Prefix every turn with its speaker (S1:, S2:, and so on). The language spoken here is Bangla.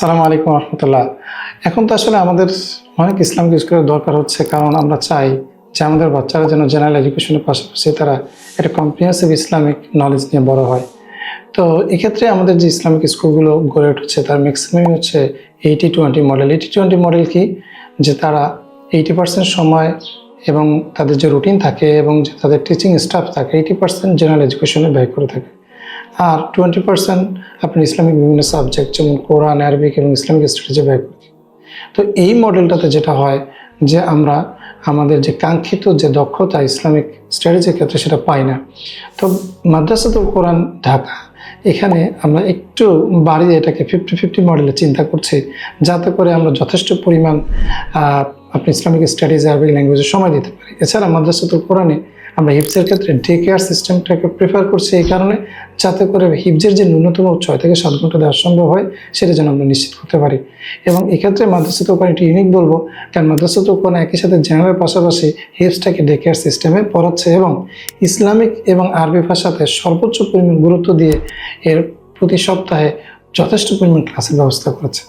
S1: সালামু আলাইকুম রহমতুল্লাহ। এখন তো আসলে আমাদের অনেক ইসলামিক স্কুলের দরকার হচ্ছে, কারণ আমরা চাই যে আমাদের বাচ্চারা যেন জেনারেল এডুকেশনের পাশাপাশি তারা একটা কম্প্রিহেন্সিভ ইসলামিক নলেজ নিয়ে বড় হয়। তো এক্ষেত্রে আমাদের যে ইসলামিক স্কুলগুলো গড়ে উঠেছে, তার ম্যাক্সিমামই হচ্ছে eighty twenty model eighty twenty model কি? যে তারা এইটি পার্সেন্ট সময় এবং তাদের যে রুটিন থাকে এবং যে তাদের টিচিং স্টাফ থাকে এইটি পার্সেন্ট জেনারেল এডুকেশনে ব্যয় করে থাকে। আর টোয়েন্টি পার্সেন্ট আপনি ইসলামিক বিভিন্ন সাবজেক্ট যেমন কোরআন আরবিক এবং ইসলামিক স্টাডিজে ব্যয় করি। তো এই মডেলটাতে যেটা হয় যে আমরা আমাদের যে কাঙ্ক্ষিত যে দক্ষতা ইসলামিক স্টাডিজের ক্ষেত্রে সেটা পাই না। তো মাদ্রাসাতুল কোরআন ঢাকা, এখানে আমরা একটু বাড়িয়ে এটাকে ফিফটি ফিফটি মডেলে চিন্তা করছি, যাতে করে আমরা যথেষ্ট পরিমাণ আপনি ইসলামিক স্টাডিজ আরবিক ল্যাঙ্গুয়েজে সময় দিতে পারি। এছাড়া মাদ্রাসাতুল কোরআনে আমরা হিপসের ক্ষেত্রে ডে কেয়ার সিস্টেমটাকে প্রেফার করছি এই কারণে, যাতে করে হিপজের যে ন্যূনতম ছয় থেকে সাত ঘণ্টা দেওয়া সম্ভব হয়, সেটা যেন আমরা নিশ্চিত করতে পারি। এবং এক্ষেত্রে মাদ্রাসা তো একটি ইউনিক বলব, কারণ মাদ্রাসা তো একই সাথে জেনারেল পাশাপাশি হিপসটাকে ডে কেয়ার সিস্টেমে পড়াচ্ছে এবং ইসলামিক এবং আরবি ভাষাতে সর্বোচ্চ পরিমাণ গুরুত্ব দিয়ে এর প্রতি সপ্তাহে যথেষ্ট পরিমাণ ক্লাসের ব্যবস্থা করেছে।